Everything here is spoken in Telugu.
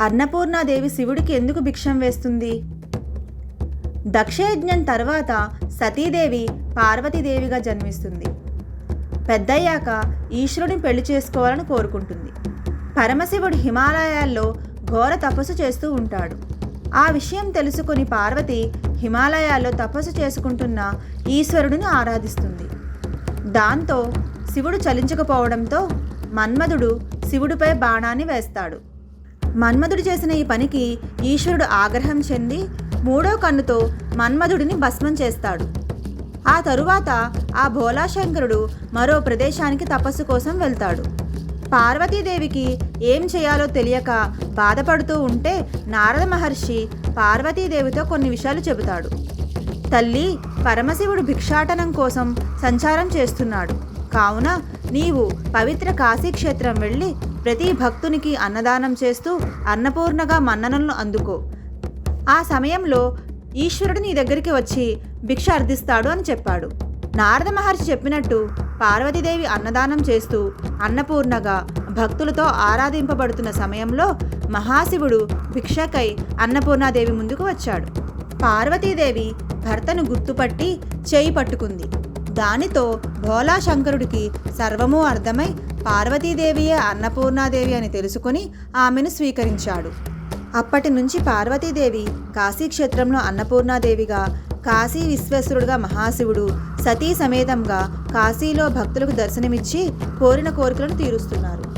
అన్నపూర్ణాదేవి శివుడికి ఎందుకు భిక్షం వేస్తుంది? దక్షయజ్ఞం తర్వాత సతీదేవి పార్వతీదేవిగా జన్మిస్తుంది. పెద్దయ్యాక ఈశ్వరుని పెళ్ళి చేసుకోవాలని కోరుకుంటుంది. పరమశివుడు హిమాలయాల్లో ఘోర తపస్సు చేస్తూ ఉంటాడు. ఆ విషయం తెలుసుకుని పార్వతి హిమాలయాల్లో తపస్సు చేసుకుంటున్న ఈశ్వరుడిని ఆరాధిస్తుంది. దాంతో శివుడు చలించకపోవడంతో మన్మధుడు శివుడిపై బాణాన్ని వేస్తాడు. మన్మధుడు చేసిన ఈ పనికి ఈశ్వరుడు ఆగ్రహం చెంది మూడో కన్నుతో మన్మధుడిని భస్మం చేస్తాడు. ఆ తరువాత ఆ భోలాశంకరుడు మరో ప్రదేశానికి తపస్సు కోసం వెళ్తాడు. పార్వతీదేవికి ఏం చేయాలో తెలియక బాధపడుతూ ఉంటే నారద మహర్షి పార్వతీదేవితో కొన్ని విషయాలు చెబుతాడు. తల్లి పరమశివుడు భిక్షాటనం కోసం సంచారం చేస్తున్నాడు. కావున నీవు పవిత్ర కాశీక్షేత్రం వెళ్ళి ప్రతి భక్తునికి అన్నదానం చేస్తూ అన్నపూర్ణగా మన్ననలను అందుకో. ఆ సమయంలో ఈశ్వరుడు నీ దగ్గరికి వచ్చి భిక్ష అర్థిస్తాడు అని చెప్పాడు. నారద మహర్షి చెప్పినట్టు పార్వతీదేవి అన్నదానం చేస్తూ అన్నపూర్ణగా భక్తులతో ఆరాధింపబడుతున్న సమయంలో మహాశివుడు భిక్షకై అన్నపూర్ణాదేవి ముందుకు వచ్చాడు. పార్వతీదేవి భర్తను గుర్తుపట్టి చేయి పట్టుకుంది. దానితో భోలాశంకరుడికి సర్వము అర్థమై పార్వతీదేవియే అన్నపూర్ణాదేవి అని తెలుసుకుని ఆమెను స్వీకరించాడు. అప్పటి నుంచి పార్వతీదేవి కాశీక్షేత్రంలో అన్నపూర్ణాదేవిగా కాశీ విశ్వేశ్వరుడుగా మహాశివుడు సతీ సమేతంగా కాశీలో భక్తులకు దర్శనమిచ్చి కోరిన కోరికలను తీరుస్తున్నారు.